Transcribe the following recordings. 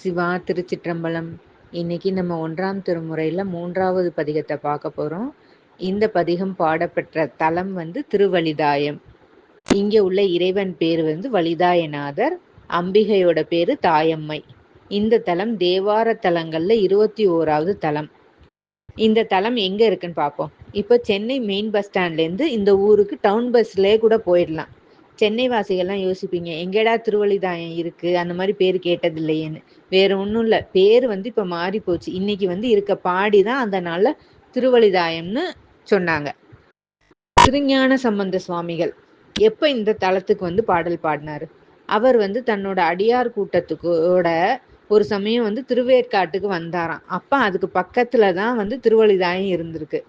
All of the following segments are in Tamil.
சிவா திருச்சிற்றம்பலம். இன்னைக்கு நம்ம ஒன்றாம் திருமுறையில் மூன்றாவது பதிகத்தை பார்க்க போகிறோம் இந்த பதிகம் பாடப்பெற்ற தலம் வந்து திருவலிதாயம். இங்கே உள்ள இறைவன் பேர் வந்து வலிதாயநாதர் அம்பிகையோட பேரு தாயம்மை. இந்த தலம் தேவார தலங்களில் இருபத்தி ஓராவது தலம். இந்த தலம் எங்கே இருக்குன்னு பார்ப்போம். இப்போ சென்னை மெயின் பஸ் ஸ்டாண்ட்லேருந்து இந்த ஊருக்கு டவுன் பஸ்லேயே கூட போயிடலாம். சென்னை வாசிகள்லாம் யோசிப்பீங்க எங்கேடா திருவள்ளிதாயம் இருக்கு? அந்த மாதிரி பேர் கேட்டதில்லையேன்னு. வேற ஒன்றும் இல்லை. பேர் வந்து இப்போ மாறி போச்சு. இன்னைக்கு வந்து இருக்க பாடி தான் அதனால திருவள்ளிதாயம்னு சொன்னாங்க. திருஞான சம்பந்த சுவாமிகள் எப்ப இந்த தலத்துக்கு வந்து பாடல் பாடினாரு? அவர் வந்து தன்னோட அடியார் கூட்டத்துக்கோட ஒரு சமயம் வந்து திருவேற்காட்டுக்கு வந்தாராம். அப்ப அதுக்கு பக்கத்துல தான் வந்து திருவள்ளிதாயம் இருந்திருக்கு.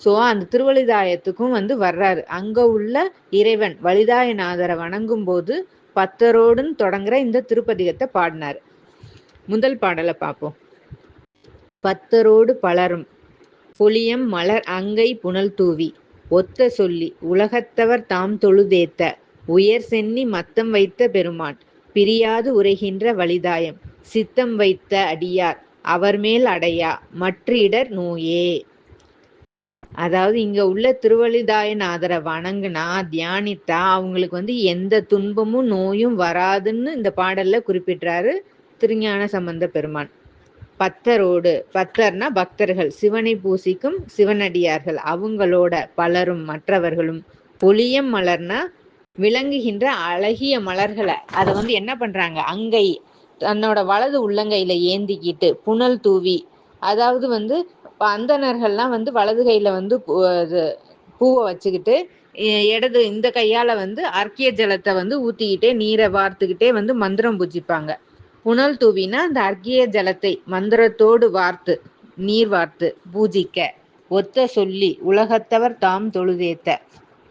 ஸோ அந்த திருவழிதாயத்துக்கும் வந்து வர்றாரு. அங்க உள்ள இறைவன் வலிதாயநாதரை வணங்கும் போது பத்தரோடுன்னு தொடங்குற இந்த திருப்பதிகத்தை பாடினார். முதல் பாடலை பார்ப்போம். பத்தரோடு பலரும் பொலியம் மலர் அங்கை புனல் தூவி ஒத்த சொல்லி உலகத்தவர் தாம் தொழுதேத்த உயர் சென்னி மத்தம் வைத்த பெருமான் பிரியாது உரைகின்ற வலிதாயம் சித்தம் வைத்த அடியார் அவர் மேல் அடையா மற்றிடர் நோயே. அதாவது இங்க உள்ள திருவழிதாயநாதரை வணங்குனா தியானித்தா அவங்களுக்கு வந்து எந்த துன்பமும் நோயும் வராதுன்னு இந்த பாடல்ல குறிப்பிட்டாரு திருஞான சம்பந்த பெருமான். பத்தரோடு பத்தர்னா பக்தர்கள் சிவனை பூசிக்கும் சிவனடியார்கள் அவங்களோட பலரும் மற்றவர்களும். பொலியம் மலர்னா விளங்குகின்ற அழகிய மலர்களை. அதை வந்து என்ன பண்றாங்க? அங்கை தன்னோட வலது உள்ளங்கையில ஏந்திக்கிட்டு புனல் தூவி அதாவது வந்து அந்தணர்கள்லாம் வந்து வலது கையில வந்து பூவை வச்சுக்கிட்டு இடது இந்த கையால வந்து அர்க்கிய ஜலத்தை வந்து ஊத்திக்கிட்டே நீரை வார்த்துக்கிட்டே வந்து மந்திரம் பூஜிப்பாங்க. புனல் தூவினா அந்த அர்க்கிய ஜலத்தை மந்திரத்தோடு வார்த்து நீர் வார்த்து பூஜிக்க. ஒத்த சொல்லி உலகத்தவர் தாம் தொழுதேத்த.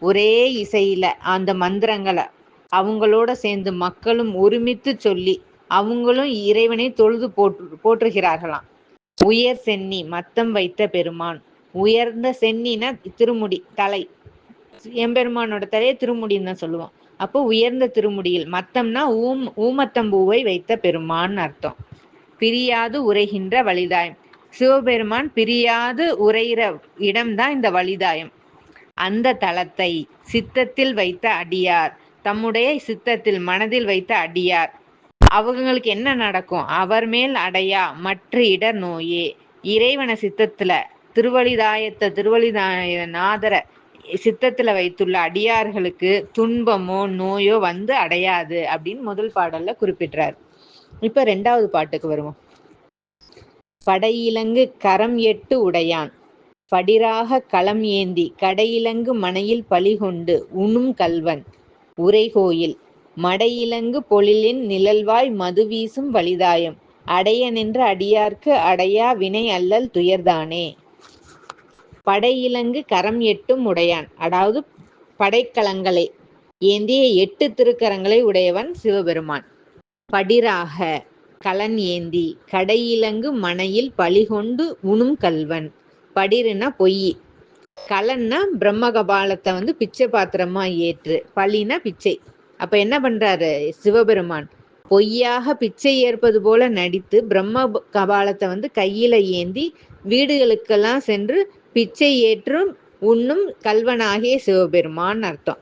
ஒரே இசையில அந்த மந்திரங்களை அவங்களோட சேர்ந்து மக்களும் ஒருமித்து சொல்லி அவங்களும் இறைவனை தொழுது போற்று போற்றுகிறார்களாம். உயர் சென்னி மத்தம் வைத்த பெருமான். உயர்ந்த சென்னினா திருமுடி தலை. எம்பெருமானோட தலையை திருமுடின்னு தான் சொல்லுவோம். அப்போ உயர்ந்த திருமுடியில் மத்தம்னா ஊம் ஊமத்தம்பூவை வைத்த பெருமான் அர்த்தம். பிரியாது உரைகின்ற வலிதாயம். சிவபெருமான் பிரியாது உரைகிற இடம்தான் இந்த வலிதாயம். அந்த தலத்தை சித்தத்தில் வைத்த அடியார் தம்முடைய சித்தத்தில் மனதில் வைத்த அடியார் அவங்களுக்கு என்ன நடக்கும்? அவர் மேல் அடையா மற்ற இடர் நோயே இறைவன சித்தத்துல திருவழிதாயத்த திருவழிதாய நாதர சித்தத்துல வைத்துள்ள அடியார்களுக்கு துன்பமோ நோயோ வந்து அடையாது அப்படின்னு முதல் பாடல்ல குறிப்பிட்டார் இப்ப ரெண்டாவது பாட்டுக்கு வருவோம். படையிலங்கு கரம் எட்டு உடையான். படிராக களம் ஏந்தி கடையிலங்கு மனையில் பலிகொண்டு உணும் கல்வன். உரைகோயில் மடையிலங்கு பொழிலின் நிழல்வாய் மது வீசும் வலிதாயம். அடைய நின்ற அடியார்க்கு அடையா வினை அல்லல் துயர்தானே. படையிலங்கு கரம் எட்டும் உடையான். அதாவது படைக்கலங்களை. ஏந்திய எட்டு திருக்கரங்களை உடையவன் சிவபெருமான். படிராக கலன் ஏந்தி கடையிலங்கு மனையில் பழிகொண்டு உணும் கல்வன். படிருனா பொய். கலன்னா பிரம்ம கபாலத்தை வந்து பிச்சை பாத்திரமா ஏற்று. பழினா பிச்சை. அப்ப என்ன பண்றாரு? சிவபெருமான் பொய்யாக பிச்சை ஏற்பது போல நடித்து பிரம்ம கபாலத்தை வந்து கையில ஏந்தி வீடுகளுக்கெல்லாம் சென்று பிச்சை ஏற்றும் உண்ணும் கல்வனாகிய சிவபெருமான் அர்த்தம்.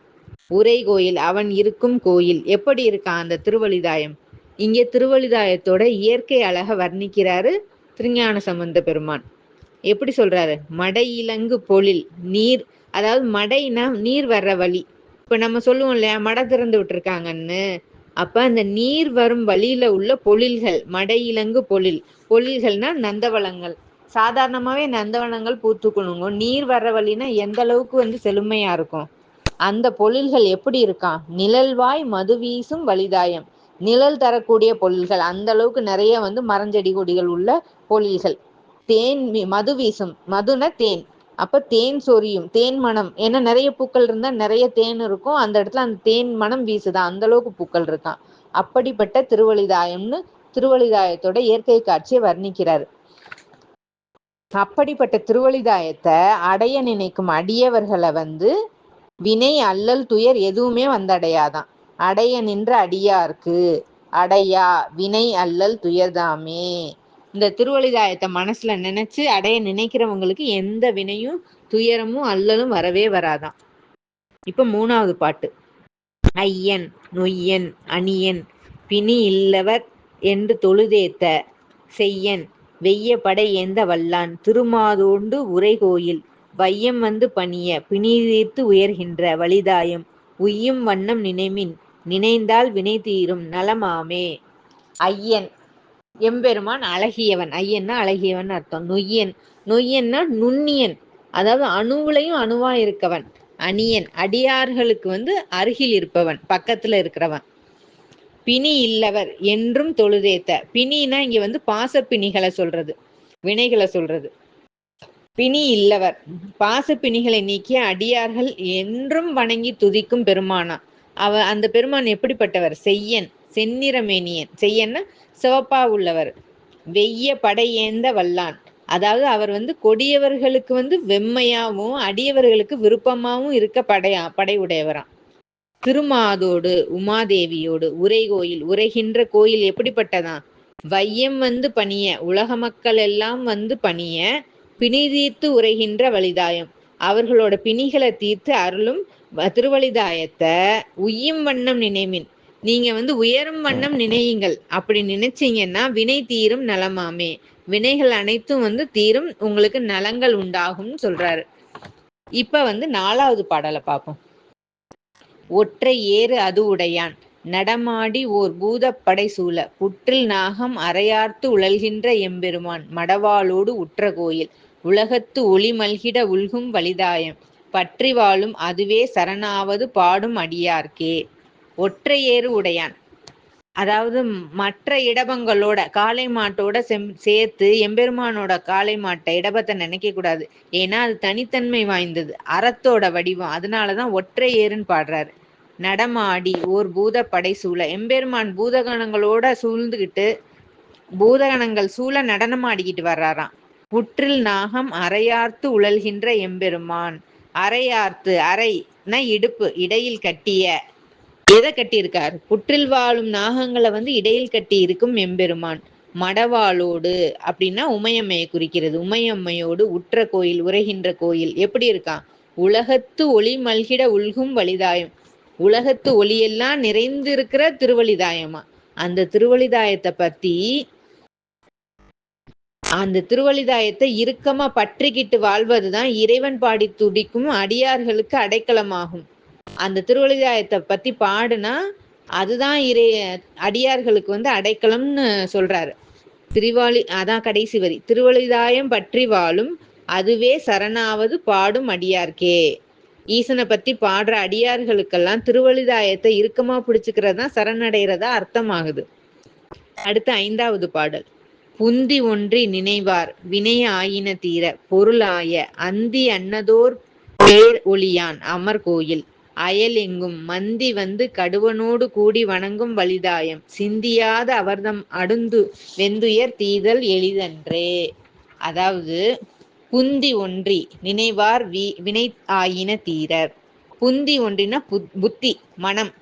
உரை கோயில் அவன் இருக்கும் கோயில். எப்படி இருக்கான் அந்த திருவழிதாயம் இங்கே திருவழிதாயத்தோட இயற்கை அழக வர்ணிக்கிறாரு திருஞான சம்பந்த பெருமான். எப்படி சொல்றாரு? மடை இலங்கு பொழில் நீர் அதாவது மடைனா நீர் வர்ற வழி. இப்ப நம்ம சொல்லுவோம் இல்லையா மடை திறந்து விட்டுருக்காங்கன்னு. அப்ப அந்த நீர் வரும் வழியில உள்ள பொழில்கள் மடை இலங்கு பொழில். பொழில்கள்னா நந்தவளங்கள். சாதாரணமாவே நந்தவனங்கள் பூத்துக்கணுங்க. நீர் வர்ற வழினா எந்த அளவுக்கு வந்து செழுமையா இருக்கும்? அந்த பொழில்கள் எப்படி இருக்கான் நிழல்வாய் மது வீசும் வலிதாயம் நிழல் தரக்கூடிய பொழில்கள். அந்த அளவுக்கு நிறைய வந்து மரஞ்செடி கொடிகள் உள்ள பொழில்கள். தேன் மது வீசும் மதுன தேன். அப்ப தேன் சொரியும் தேன் மனம் ஏன்னா நிறைய பூக்கள் இருந்தா நிறைய தேன் இருக்கும். அந்த இடத்துல அந்த தேன் மனம் வீசுதான் அந்த அளவுக்கு பூக்கள் இருக்கான் அப்படிப்பட்ட திருவழிதாயம்னு திருவழிதாயத்தோட இயற்கை காட்சியை வர்ணிக்கிறார். அப்படிப்பட்ட திருவழிதாயத்தை அடைய நினைக்கும் அடியவர்களை வந்து வினை அல்லல் துயர் எதுவுமே வந்தடையாதான் அடைய நின்ற அடியாருக்கு அடையா வினை அல்லல் துயர்தாமே இந்த திருவழிதாயத்தை மனசுல நினைச்சு அடைய நினைக்கிறவங்களுக்கு எந்த வினையும் துயரமும் அல்லலும் வரவே வராதாம். இப்ப மூணாவது பாட்டு. ஐயன் நொய்யன் அணியன் பிணி இல்லவர் என்று தொழுதேத்த செய்யன் வெய்ய படை ஏந்த வல்லான் திருமாதோண்டு உரை கோயில் வையம் வந்து பணிய பிணி தீர்த்து உயர்கின்ற வலிதாயம் உய்யும் வண்ணம் நினைமின் நினைந்தால் வினை தீரும் நலமாமே. ஐயன் எம்பெருமான் அழகியவன். ஐயன்னா அழகியவன் அர்த்தம். நொய்யன். நொய்யன்னா நுண்ணியன். அதாவது அணுவுலையும் அணுவா இருக்கவன். அணியன். அடியார்களுக்கு வந்து அருகில் இருப்பவன். பக்கத்துல இருக்கிறவன். பிணி இல்லவர் என்றும் தொழுதேத்த. பிணினா இங்க வந்து பாசப்பிணிகளை சொல்றது. வினைகளை சொல்றது. பிணி இல்லவர். பாச பிணிகளை நீக்கிய அடியார்கள் என்றும் வணங்கி துதிக்கும் பெருமானா. அவ அந்த பெருமான் எப்படிப்பட்டவர்? செய்யன். செந்நிறமேனியன். செய்யன்னா சிவப்பா உள்ளவர். வெய்ய படையேந்த வல்லான். அதாவது அவர் வந்து கொடியவர்களுக்கு வந்து வெம்மையாவும் அடியவர்களுக்கு விருப்பமாவும் இருக்க படையா படை உடையவராம். திருமாதோடு உமாதேவியோடு உரை கோயில் உரைகின்ற கோயில் எப்படிப்பட்டதான் வையம் வந்து பணிய உலக மக்கள் எல்லாம் வந்து பணிய பிணி தீர்த்து உரைகின்ற வழிதாயம் அவர்களோட பிணிகளை தீர்த்து அருளும் திருவழிதாயத்தை உய்யும் வண்ணம் நினைமின். நீங்க வந்து உயரும் வண்ணம் நினையுங்கள். அப்படி நினைச்சீங்கன்னா வினை தீரும் நலமாமே. வினைகள் அனைத்தும் வந்து தீரும் உங்களுக்கு நலங்கள் உண்டாகும்னு சொல்றாரு. இப்ப வந்து நாலாவது பாடலை பார்ப்போம். ஒற்றை ஏறு அது உடையான். நடமாடி ஓர் பூதப்படை சூழ. புற்றில் நாகம் அரையார்த்து உழல்கின்ற எம்பெருமான். மடவாளோடு உற்ற கோயில். உலகத்து ஒளி மல்கிட உள்கும் வலிதாயம். பற்றி வாழும் அதுவே சரணாவது பாடும் அடியார்க்கே. ஒற்றையேறு உடையான். அதாவது மற்ற இடபங்களோட காளை மாட்டோட செம் சேர்த்து எம்பெருமானோட காளை மாட்டை இடபத்தை நினைக்க கூடாது. ஏன்னா அது தனித்தன்மை வாய்ந்தது. அறத்தோட வடிவம். அதனாலதான் ஒற்றை ஏறுன்னு பாடுறாரு. நடமாடி ஓர் பூத படை சூழ. எம்பெருமான் பூதகணங்களோட சூழ்ந்துகிட்டு பூதகணங்கள் சூழ நடனமாடிக்கிட்டு வர்றாராம். புற்றில் நாகம் அரையார்த்து உழல்கின்ற எம்பெருமான். அரையார்த்து அரைனா இடுப்பு இடையில் கட்டிய எதை கட்டியிருக்கார்? புற்றில் வாழும் நாகங்களை வந்து இடையில் கட்டி இருக்கும் எம்பெருமான். மடவாளோடு அப்படின்னா உமையம்மையை குறிக்கிறது. உமையம்மையோடு உற்ற கோயில் உரைகின்ற கோயில். எப்படி இருக்கான் உலகத்து ஒளி மல்கிட உள்கும் வலிதாயம் உலகத்து ஒளியெல்லாம் நிறைந்திருக்கிற திருவழிதாயமா அந்த திருவழிதாயத்தை பத்தி அந்த திருவழிதாயத்தை இறுக்கமா பற்றிக்கிட்டு வாழ்வதுதான் இறைவன் பாடி துடிக்கும் அடியார்களுக்கு அடைக்கலமாகும். அந்த திருவழிதாயத்தை பத்தி பாடுனா அதுதான் இறை அடியார்களுக்கு வந்து அடைக்கலம்னு சொல்றாரு. திருவாளி அதான் கடைசி வரி. திருவழிதாயம் பற்றி வாழும் அதுவே சரணாவது பாடும் அடியார்க்கே. ஈசனை பத்தி பாடுற அடியார்களுக்கெல்லாம் திருவழிதாயத்தை இறுக்கமா பிடிச்சுக்கிறதா தான் சரணடைகிறதா அர்த்தமாகுது. அடுத்து ஐந்தாவது பாடல். புந்தி ஒன்றி நினைவார் வினை ஆயின தீர பொருளாய அந்தி அன்னதோர் பேர் ஒளியான் அமர் கோயில். அயல் எங்கும் மந்தி வந்து கடுவனோடு கூடி வணங்கும் வலிதாயம். சிந்தியாத அவர்தம் அடுந்து வெந்துயர் தீதல் எளிதன்றே. அதாவது புந்தி ஒன்றி நினைவார் வி வினை ஆயின தீரர். புந்தி ஒன்றினா புத்தி மனம்.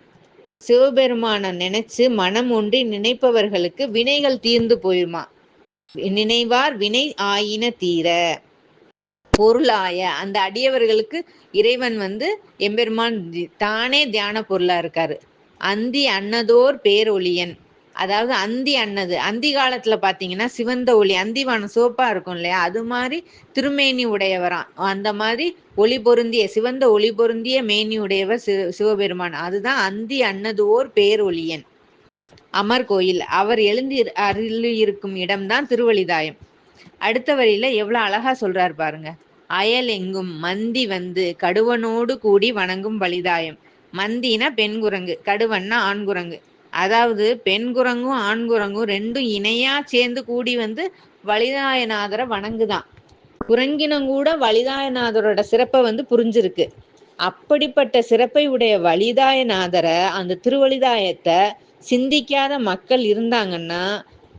சிவபெருமான நினைச்சு மனம் ஒன்றி நினைப்பவர்களுக்கு வினைகள் தீர்ந்து போயிருமா நினைவார் வினை ஆயின தீர பொருளாய அந்த அடியவர்களுக்கு இறைவன் வந்து எம்பெருமான் தானே தியான பொருளா இருக்காரு. அந்தி அன்னதோர் பேரொழியன் அதாவது அந்தி அன்னது அந்தி காலத்துல பாத்தீங்கன்னா சிவந்த ஒளி அந்திவானம் சோப்பா இருக்கும் இல்லையா? அது மாதிரி திருமேனி உடையவரான் அந்த மாதிரி ஒளி பொருந்திய சிவந்த ஒளி பொருந்திய மேனி உடையவர் சிவபெருமான். அதுதான் அந்தி அன்னதோர் பேரொழியன் அமர் கோயில். அவர் எழுந்தி அருள் இருக்கும் இடம்தான் திருவழிதாயம் அடுத்த வரியில எவ்வளவு அழகா சொல்றாரு பாருங்க. அயல் எங்கும் மந்தி வந்து கடுவனோடு கூடி வணங்கும் பலிதாயம் மந்தினா பெண் குரங்கு கடுவன்னா ஆண் குரங்கு அதாவது பெண் குரங்கும் ஆண் குரங்கும் ரெண்டும் இணையா சேர்ந்து கூடி வந்து வலிதாயநாதரை வணங்குதான். குரங்கினம் கூட வலிதாயநாதரோட சிறப்பை வந்து புரிஞ்சிருக்கு. அப்படிப்பட்ட சிறப்பை உடைய வலிதாயநாதரை அந்த திருவலிதாயத்தை சிந்திக்காத மக்கள் இருந்தாங்கன்னா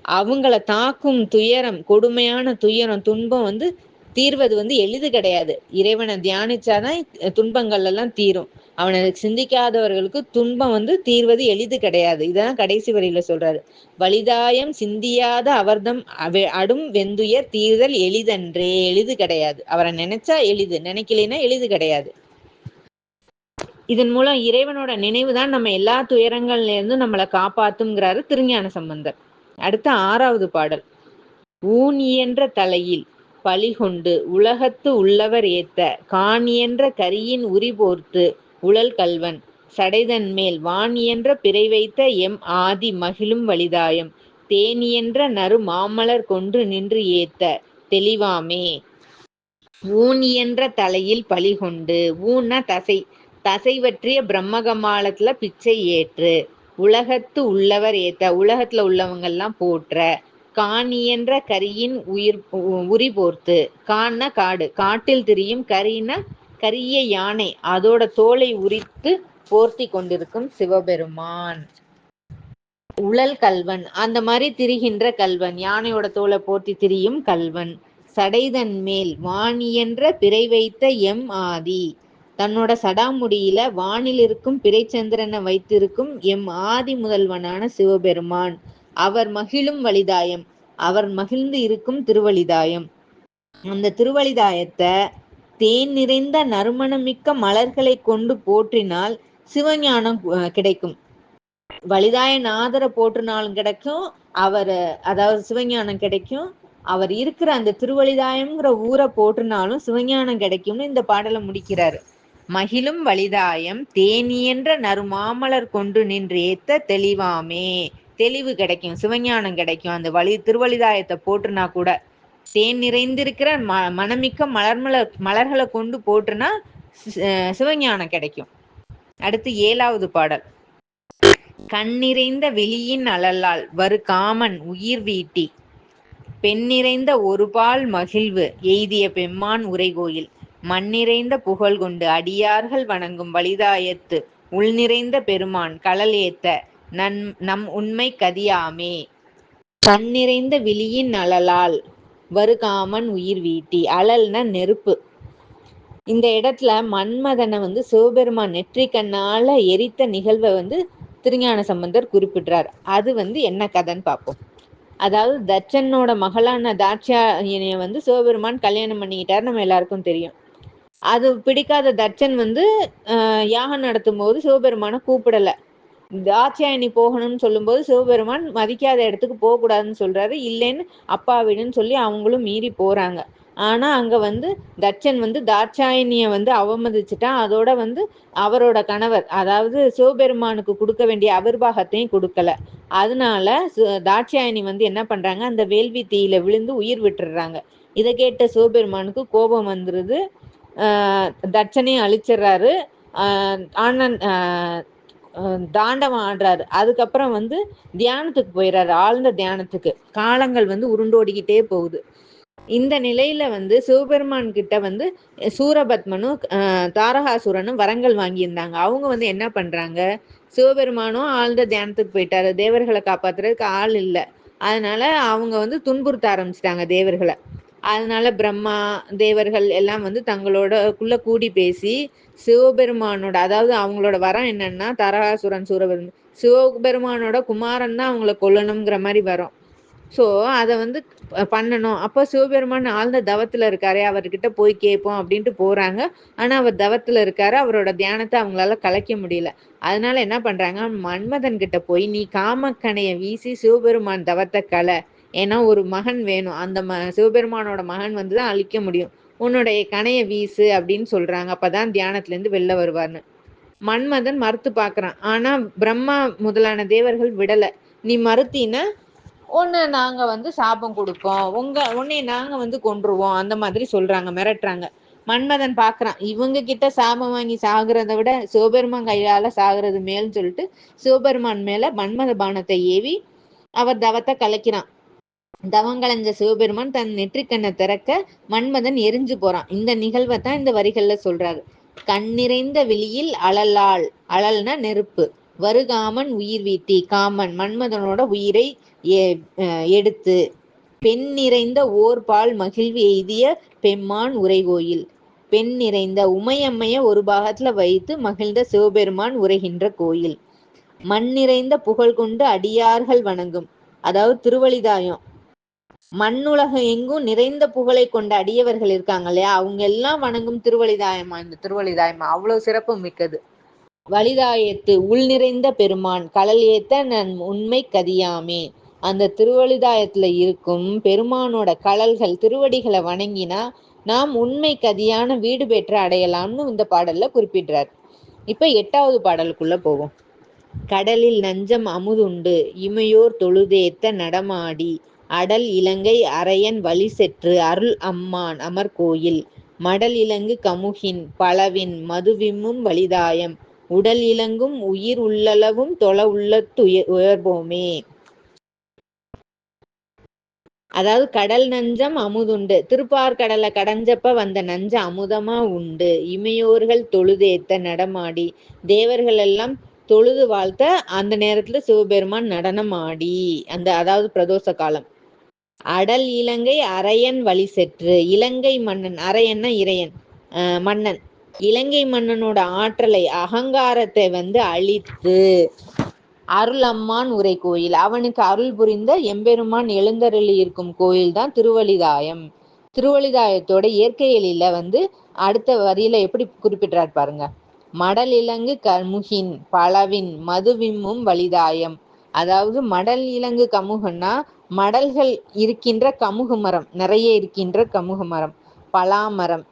அவங்கள தாக்கும் துயரம் கொடுமையான துயரம் துன்பம் வந்து தீர்வது வந்து எளிது கிடையாது. இறைவனை தியானிச்சாதான் துன்பங்கள் எல்லாம் தீரும். அவனை சிந்திக்காதவர்களுக்கு துன்பம் வந்து தீர்வது எளிது கிடையாது. இதான் கடைசி வரியில சொல்றாரு. வலிதாயம் சிந்தியாத அவர்தம் அடும் வெந்துயர் தீர்தல் எளிதன்றே. எளிது கிடையாது. அவரை நினைச்சா எளிது நினைக்கலைன்னா எளிது கிடையாது. இதன் மூலம் இறைவனோட நினைவு தான் நம்ம எல்லா துயரங்கள்ல இருந்தும் நம்மளை காப்பாத்துங்கிறாரு திருஞான சம்பந்தர். அடுத்த ஆறாவது பாடல். ஊன் இயன்ற தலையில் பழிகொண்டு உலகத்து உள்ளவர் ஏத்த காணியன்ற கரியின் உரி போர்த்து உழல் கல்வன். சடைதன் மேல் வாணியன்ற பிறை வைத்த எம் ஆதி மகிழும் வலிதாயம். தேனியன்ற நறு மாமலர் கொன்று நின்று ஏத்த தெளிவாமே. ஊன் என்ற தலையில் பழிகொண்டு ஊன்னா தசை தசைவற்றிய பிரம்மகமாலத்துல பிச்சை ஏற்று உலகத்து உள்ளவர் ஏத்த உலகத்துல உள்ளவங்க எல்லாம் போற்ற காணியன்ற கரியின் உயிர் உரி போர்த்து. கான்னா காடு. காட்டில் திரியும் கரின கரிய யானை. அதோட தோலை உரித்து போர்த்தி கொண்டிருக்கும் சிவபெருமான். உழல் கல்வன். அந்த மாதிரி திரிகின்ற கல்வன். யானையோட தோலை போர்த்தி திரியும் கல்வன். சடைதன் மேல் வாணியன்ற பிறை வைத்த எம் ஆதி. தன்னோட சடாமுடியில வானில் இருக்கும் பிறைச்சந்திரனை வைத்திருக்கும் எம் ஆதி முதல்வனான சிவபெருமான். அவர் மகிழும் வலிதாயம். அவர் மகிழ்ந்து இருக்கும் திருவலிதாயம். அந்த திருவலிதாயத்தை தேன் நிறைந்த நறுமணமிக்க மலர்களை கொண்டு போற்றினால் சிவஞானம் கிடைக்கும். வலிதாய நாதரை போற்றினாலும் கிடைக்கும். அவர் அதாவது சிவஞானம் கிடைக்கும். அவர் இருக்கிற அந்த திருவலிதாயம்ங்கிற ஊரை போற்றினாலும் சிவஞானம் கிடைக்கும்னு இந்த பாடலை முடிக்கிறாரு. மகிழும் வலிதாயம் தேனியன்ற நறுமாமலர் கொண்டு நின்று ஏத்த தெளிவாமே. தெளிவு கிடைக்கும் சிவஞானம் கிடைக்கும். அந்த வழி திருவழிதாயத்தை போட்டுனா கூட தேன் நிறைந்திருக்கிற ம மனமிக்க மலர்மலர் மலர்களை கொண்டு போட்டுனா சிவஞானம் கிடைக்கும். அடுத்து ஏழாவது பாடல். கண் நிறைந்த வெளியின் அழலால் வரு காமன் உயிர் வீட்டி. பெண் நிறைந்த ஒருபால் மகிழ்வு எய்திய பெம்மான் உரைகோயில் மண் நிறைந்த புகழ் கொண்டு அடியார்கள் வணங்கும் வலிதாயத்து. உள் நிறைந்த பெருமான் களல் ஏத்த நன் நம் உண்மை கதியாமே. கண் நிறைந்த விழியின் அழலால் வருகாமன் உயிர் வீட்டி அழல்னா நெருப்பு. இந்த இடத்துல மன்மதனை வந்து சிவபெருமான் நெற்றி கண்ணால எரித்த நிகழ்வை வந்து திருஞான சம்பந்தர் குறிப்பிடுறார். அது வந்து என்ன கதைன்னு பார்ப்போம். அதாவது தட்சனோட மகளான தாட்சாயனிய வந்து சிவபெருமான் கல்யாணம் பண்ணிக்கிட்டார் நம்ம எல்லாருக்கும் தெரியும். அது பிடிக்காத தட்சன் வந்து யாகம் நடத்தும் போது சிவபெருமான கூப்பிடல. தாட்சாயணி போகணும்னு சொல்லும்போது சிவபெருமான் மதிக்காத இடத்துக்கு போகக்கூடாதுன்னு சொல்றாரு. இல்லைன்னு அப்பாவிடுன்னு சொல்லி அவங்களும் மீறி போறாங்க. ஆனா அங்க வந்து தட்சன் வந்து தாட்சாயணிய வந்து அவமதிச்சுட்டான். அதோட வந்து அவரோட கணவர் அதாவது சிவபெருமானுக்கு கொடுக்க வேண்டிய அவிர்வாகத்தையும் கொடுக்கல. அதனால தாட்சாயணி வந்து என்ன பண்றாங்க? அந்த வேள்வி தீயில விழுந்து உயிர் விட்டுறாங்க இதை கேட்ட சிவபெருமானுக்கு கோபம் வந்துருது. தட்சனையும் அழிச்சிடுறாரு. ஆனந்த் தாண்டவம் ஆடுறாரு. அதுக்கப்புறம் வந்து தியானத்துக்கு போயிடுறாரு ஆழ்ந்த தியானத்துக்கு. காலங்கள் வந்து உருண்டோடிக்கிட்டே போகுது. இந்த நிலையில வந்து சிவபெருமான் கிட்ட வந்து சூரபத்மனும் தாரகாசுரனும் வரங்கள் வாங்கியிருந்தாங்க. அவங்க வந்து என்ன பண்றாங்க? சிவபெருமானும் ஆழ்ந்த தியானத்துக்கு போயிட்டாரு. தேவர்களை காப்பாத்துறதுக்கு ஆள் இல்லை. அதனால அவங்க வந்து துன்புறுத்த ஆரம்பிச்சிட்டாங்க தேவர்களை. அதனால பிரம்மா தேவர்கள் எல்லாம் வந்து தங்களோடக்குள்ள கூடி பேசி சிவபெருமானோட அதாவது அவங்களோட வரம் என்னன்னா தரகாசுரன் சூரபெருமன் சிவபெருமானோட குமாரன் தான் அவங்கள கொல்லணுங்கிற மாதிரி வரும். ஸோ அதை வந்து பண்ணணும். அப்போ சிவபெருமான் ஆழ்ந்த தவத்தில் இருக்காரு அவர்கிட்ட போய் கேட்போம் அப்படின்ட்டு போகிறாங்க ஆனால் அவர் தவத்தில் இருக்காரு அவரோட தியானத்தை அவங்களால கலைக்க முடியல. அதனால என்ன பண்ணுறாங்க மன்மதன் கிட்ட போய் நீ காமக்கனையை வீசி சிவபெருமான் தவத்தை கலை. ஏன்னா ஒரு மகன் வேணும். அந்த ம சிவபெருமானோட மகன் வந்து தான் அழிக்க முடியும். உன்னுடைய கணைய வீசு அப்படின்னு சொல்றாங்க. அப்பதான் தியானத்துலேருந்து வெளில வருவார்னு. மன்மதன் மறுத்து பார்க்குறான். ஆனால் பிரம்மா முதலான தேவர்கள் விடலை. நீ மறுத்தினா உன்னை நாங்கள் வந்து சாபம் கொடுப்போம். உங்க உன்னை நாங்கள் வந்து கொன்றுவோம். அந்த மாதிரி சொல்றாங்க மிரட்டுறாங்க. மன்மதன் பார்க்குறான். இவங்க கிட்ட சாபம் வாங்கி சாகுறத விட சிவபெருமான் கையால சாகுறது மேல்னு சொல்லிட்டு சிவபெருமான் மேல மன்மத பானத்தை ஏவி அவர் தவத்தை கலைக்கிறான். தவங்களைஞ்ச சிவபெருமான் தன் நெற்றிக்கண்ணை திறக்க மன்மதன் எரிஞ்சு போறான். இந்த நிகழ்வை தான் இந்த வரிகள்ல சொல்றாரு. கண்ணிறைந்த வெளியில் அழலால் அழல்னா நெருப்பு. வருகாமன் உயிர் வீட்டி காமன் மன்மதனோட உயிரை எடுத்து பெண் நிறைந்த ஓர்பால் மகிழ்வு எய்திய பெம்மான் உரைகோயில் பெண் நிறைந்த உமையம்மைய ஒரு பாகத்துல வைத்து மகிழ்ந்த சிவபெருமான் உரைகின்ற கோயில். மண் நிறைந்த புகழ் கொண்டு அடியார்கள் வணங்கும். அதாவது திருவழிதாயம் மண்ணுலகம் எங்கும் நிறைந்த புகழை கொண்ட அடியவர்கள் இருக்காங்க இல்லையா? அவங்க எல்லாம் வணங்கும் திருவழிதாயமா இந்த திருவழிதாயமா அவ்வளவு சிறப்பு மிக்கது. வலிதாயத்து உள் நிறைந்த பெருமான் கடல் ஏத்த நன் உண்மை கதியாமே. அந்த திருவழிதாயத்துல இருக்கும் பெருமானோட கடல்கள் திருவடிகளை வணங்கினா நாம் உண்மை கதியான வீடு பெற்ற அடையலாம்னு இந்த பாடல்ல குறிப்பிடுறார். இப்ப எட்டாவது பாடலுக்குள்ள போவோம். கடலில் நஞ்சம் அமுதுண்டு இமையோர் தொழுதேத்த நடமாடி அடல் இலங்கை அரையன் வழி செற்று அருள் அம்மான் அமர்கோயில் மடல் இலங்கு கமுகின் பலவின் மதுவிம்மும் வலிதாயம். உடல் இலங்கும் உயிர் உள்ளளவும் தொல உள்ளத்து உயர்வோமே. அதாவது கடல் நஞ்சம் அமுதுண்டு. திருப்பார்கடலை கடஞ்சப்ப வந்த நஞ்ச அமுதமா உண்டு. இமையோர்கள் தொழுதேத்த நடமாடி. தேவர்கள் எல்லாம் தொழுது வாழ்த்த அந்த நேரத்துல சிவபெருமான் நடனம் ஆடி அந்த அதாவது பிரதோஷ காலம். அடல் இலங்கை அரையன் வழி செற்று இலங்கை மன்னன் அரையன்னா இறையன் மன்னன். இலங்கை மன்னனோட ஆற்றலை அகங்காரத்தை வந்து அழித்து அருள் அம்மான் உரை கோயில். அவனுக்கு அருள் புரிந்த எம்பெருமான் எழுந்தருளி இருக்கும் கோயில் தான் திருவழிதாயம் திருவழிதாயத்தோட இயற்கையில வந்து அடுத்த வரியில எப்படி குறிப்பிட்டார் பாருங்க. மடல் இலங்கு கமுகின் பலவின் மதுவிம்மும் வலிதாயம் அதாவது மடல் இலங்கு கமுகன்னா மடல்கள் இருக்கின்ற கமுகு மரம் நிறைய இருக்கின்ற கமுகு மரம் பலாமரம்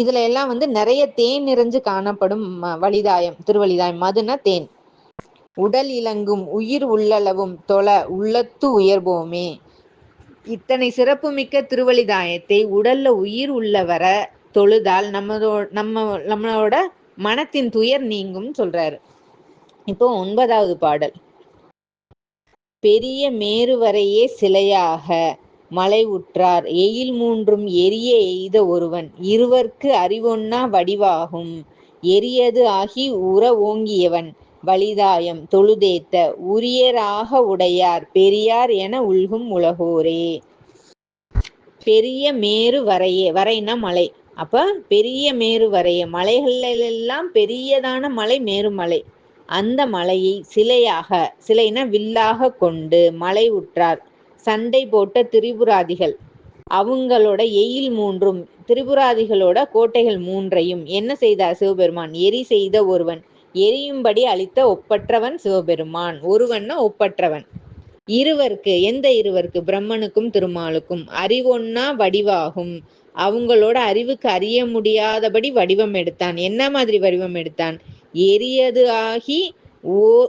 இதுல எல்லாம் வந்து நிறைய தேன் நிறைஞ்சு காணப்படும் வலிதாயம் திருவழிதாயம் மதுனா தேன். உடல் இலங்கும் உயிர் உள்ளளவும் தொல உள்ளத்து உயர்வோமே. இத்தனை சிறப்புமிக்க திருவழிதாயத்தை உடல்ல உயிர் உள்ளவர தொழுதால் நம்மதோ நம்ம நம்மளோட மனத்தின் துயர் நீங்கும் சொல்றாரு. இப்போ ஒன்பதாவது பாடல். பெரிய மேருவரையே சிலையாக மலை உற்றார் எயில் மூன்றும் எரிய எய்த ஒருவன். இருவர்க்கு அறிவொன்னா வடிவாகும். எரியது ஆகி உற ஓங்கியவன். வலிதாயம் தொழுதேத்த. உரியராக உடையார். பெரியார் என உள்கும் உலகோரே. பெரிய மேரு வரையே வரைனா மலை. அப்ப பெரிய மேரு வரைய மலைகளெல்லாம் பெரியதான மலை மேருமலை. அந்த மலையை சிலையாக சிலைனா வில்லாக கொண்டு மலை உற்றார். சண்டை போட்ட திரிபுராதிகள். அவங்களோட எயில் மூன்றும் திரிபுராதிகளோட கோட்டைகள் மூன்றையும் என்ன செய்தார் சிவபெருமான்? எரி செய்த ஒருவன். எரியும்படி அளித்த ஒப்பற்றவன் சிவபெருமான். ஒருவன்னா ஒப்பற்றவன். இருவருக்கு எந்த இருவருக்கு? பிரம்மனுக்கும் திருமாலுக்கும். அறிவொன்னா வடிவாகும். அவங்களோட அறிவுக்கு அறிய முடியாதபடி வடிவம் எடுத்தான். என்ன மாதிரி வடிவம் எடுத்தான்? எரியது ஆகி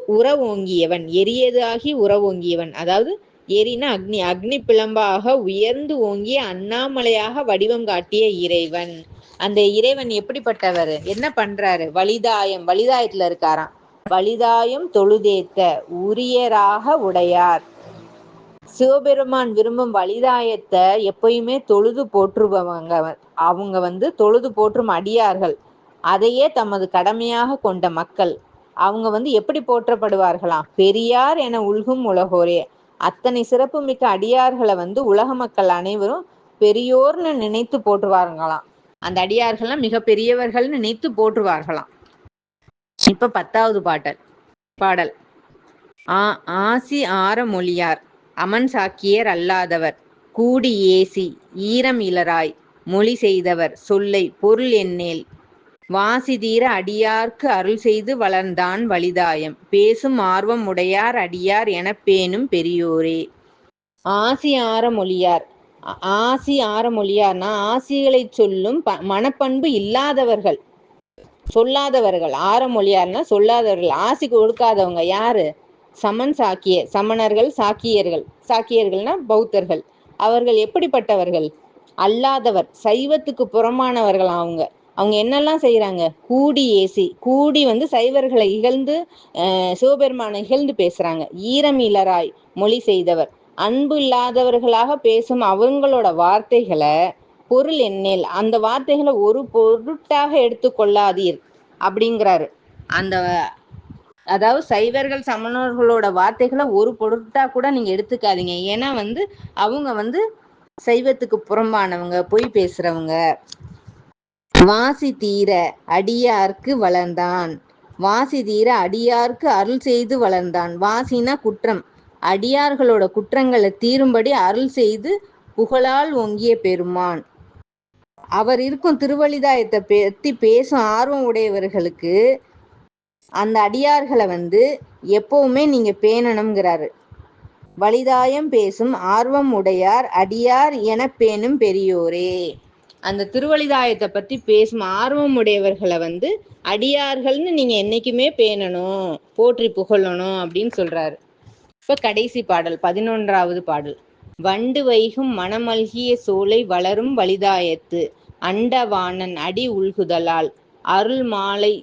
உற ஓங்கியவன் எரியது ஆகி உற ஓங்கியவன் அதாவது எரினா அக்னி. அக்னி பிளம்பாக உயர்ந்து ஓங்கிய அண்ணாமலையாக வடிவம் காட்டிய இறைவன். அந்த இறைவன் எப்படிப்பட்டவர்? என்ன பண்றாரு? வலிதாயம். வலிதாயத்துல இருக்காராம். வலிதாயம் தொழுதேத்த உரியராக உடையார். சிவபெருமான் விரும்பும் வலிதாயத்தை எப்பயுமே தொழுது போற்றுபவங்க. அவங்க வந்து தொழுது போற்றும் அடியார்கள். அதையே தமது கடமையாக கொண்ட மக்கள் அவங்க வந்து எப்படி போற்றப்படுவார்களாம்? பெரியார் என உள்கும் உலகோரே அத்தனை சிறப்பு மிக்க அடியார்களை வந்து உலக மக்கள் அனைவரும் பெரியோர்னு நினைத்து போற்றுவார்களாம். அந்த அடியார்கள்லாம் மிக பெரியவர்கள் நினைத்து போற்றுவார்களாம். இப்ப பத்தாவது பாடல் பாடல். ஆ ஆசி ஆர மொழியார் அமன் சாக்கியர் அல்லாதவர் கூடி ஏசி ஈரம் இளராய் மொழி செய்தவர் சொல்லை பொருள் எண்ணேல் வாசிதீர அடியார்க்கு அருள் செய்து வளர்ந்தான் வலிதாயம். பேசும் ஆர்வம் உடையார் அடியார் என பேணும் பெரியோரே. ஆசி ஆரமொழியார் ஆசி ஆரமொழியார்னா ஆசிகளை சொல்லும் ப மனப்பண்பு இல்லாதவர்கள். சொல்லாதவர்கள். ஆரமொழியார்னா சொல்லாதவர்கள். ஆசி கொடுக்காதவங்க யாரு? சமன் சாக்கிய சமணர்கள் சாக்கியர்கள். சாக்கியர்கள்னா பௌத்தர்கள். அவர்கள் எப்படிப்பட்டவர்கள்? அல்லாதவர். சைவத்துக்கு புறமானவர்கள் அவங்க. அவங்க என்னெல்லாம் செய்யறாங்க கூடி ஏசி கூடி வந்து சைவர்களை இகழ்ந்து சிவபெருமானை இகழ்ந்து பேசுறாங்க. ஈரம் இளராய் மொழி செய்தவர். அன்பு இல்லாதவர்களாக பேசும் அவங்களோட வார்த்தைகளை பொருள் என்னில் அந்த வார்த்தைகளை ஒரு பொருட்டாக எடுத்துக்கொள்ளாதீர் அப்படிங்கிறாரு. அந்த அதாவது சைவர்கள் சமணர்களோட வார்த்தைகளை ஒரு பொருட்டா கூட நீங்க எடுத்துக்காதீங்க. ஏன்னா வந்து அவங்க வந்து சைவத்துக்கு புறம்பானவங்க பொய் பேசுறவங்க. வாசி தீர அடியார்க்கு வளர்ந்தான். வாசி தீர அடியார்க்கு அருள் செய்து வளர்ந்தான். வாசினா குற்றம். அடியார்களோட குற்றங்களை தீரும்படி அருள் செய்து புகழால் ஒங்கிய பெருமான். அவர் இருக்கும் திருவழிதாயத்தை பற்றி பேசும் ஆர்வம் உடையவர்களுக்கு அந்த அடியார்களை வந்து எப்பவுமே நீங்க பேணணுங்கிறாரு வலிதாயம் பேசும் ஆர்வம் உடையார் அடியார் என பேணும் பெரியோரே. அந்த திருவழிதாயத்தை பத்தி பேசும் ஆர்வம் உடையவர்களை வந்து அடியார்கள்னு நீங்க என்னைக்குமே பேணணும் போற்றி புகழணும் அப்படின்னு சொல்றாரு. இப்ப கடைசி பாடல் பதினொன்றாவது பாடல். வண்டு வைகும் மனமல்கிய சோலை வளரும் வலிதாயத்து அண்டவாணன் அடி உள்குதலால் அருள் மாலை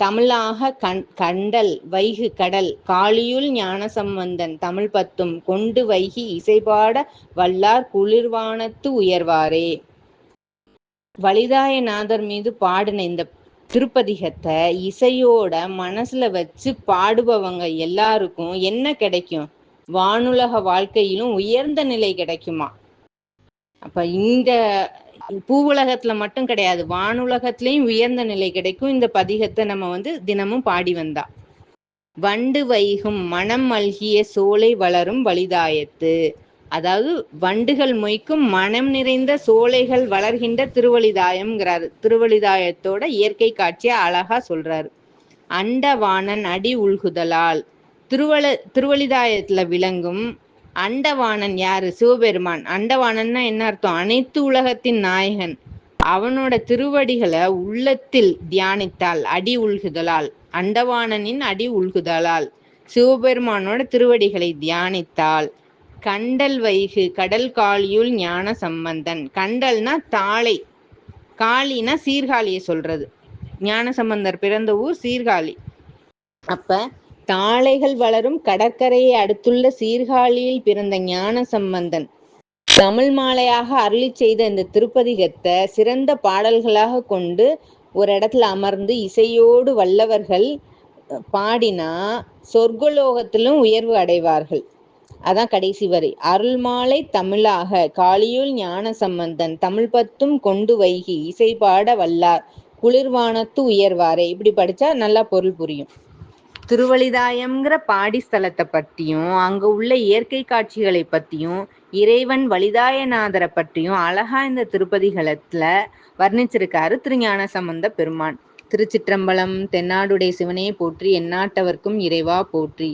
தமிழாக கண் கண்டல் வைகு கடல் காளியுள் ஞானசம்பந்தன் தமிழ் பத்தும் கொண்டு வைகி இசைபாட வல்லார் குளிர்வானத்து உயர்வாரே. வலிதாயநாதர் மீது பாடின இந்த திருப்பதிகத்தை இசையோட மனசுல வச்சு பாடுபவங்க எல்லாருக்கும் என்ன கிடைக்கும்? வானுலக வாழ்க்கையிலும் உயர்ந்த நிலை கிடைக்குமா? அப்ப இந்த பூவுலகத்துல மட்டும் கிடையாது வானுலகத்திலையும் உயர்ந்த நிலை கிடைக்கும். இந்த பதிகத்தை நம்ம வந்து தினமும் பாடி வந்தா. வண்டு வைகும் மனம் மல்கிய சோலை வளரும் வலிதாயத்து. அதாவது வண்டுகள் மொய்க்கும் மனம் நிறைந்த சோலைகள் வளர்கின்ற திருவழிதாயம்ங்கிறாரு திருவழிதாயத்தோட இயற்கை காட்சியை அழகா சொல்றாரு. அண்டவாணன் அடி உள்குதலால் திருவள திருவழிதாயத்துல விளங்கும் அண்டவாணன் யாரு? சிவபெருமான். அண்டவாணன்னா என்ன அர்த்தம்? அனைத்து உலகத்தின் நாயகன். அவனோட திருவடிகளை உள்ளத்தில் தியானித்தால் அடி உள்குதலால் அண்டவாணனின் அடி உள்குதலால் சிவபெருமானோட திருவடிகளை தியானித்தால் கண்டல் வைகு கடல் காளியுள் ஞான சம்பந்தன். கண்டல்னா தாளை காளினா சீர்காழியை சொல்றது. ஞான சம்பந்தர் பிறந்த ஊர் சீர்காழி. அப்ப தாளைகள் வளரும் கடற்கரையை அடுத்துள்ள சீர்காழியில் பிறந்த ஞான சம்பந்தன். தமிழ் மாலையாக அருளி செய்த இந்த திருப்பதிகத்தை சிறந்த பாடல்களாக கொண்டு ஒரு இடத்துல அமர்ந்து இசையோடு வல்லவர்கள் பாடினா சொர்க்கலோகத்திலும் உயர்வு அடைவார்கள். அதான் கடைசி வரை. அருள்மாலை தமிழாக காளியுள் ஞான சம்பந்தன் தமிழ் பத்தும் கொண்டு வைகி இசை பாட வல்லார் குளிர்வானத்து உயர்வாரே. இப்படி படிச்சா நல்லா பொருள் புரியும். திருவழிதாயம்ங்கிற பாடி ஸ்தலத்தை பற்றியும் அங்க உள்ள இயற்கை காட்சிகளை பற்றியும் இறைவன் வலிதாயநாதரை பற்றியும் அழகா இந்த திருப்பதிகளத்துல வர்ணிச்சிருக்காரு திருஞான சம்பந்த பெருமான். திருச்சிற்றம்பலம் தென்னாடுடைய சிவனையை போற்றி எந்நாட்டவர்க்கும் இறைவா போற்றி.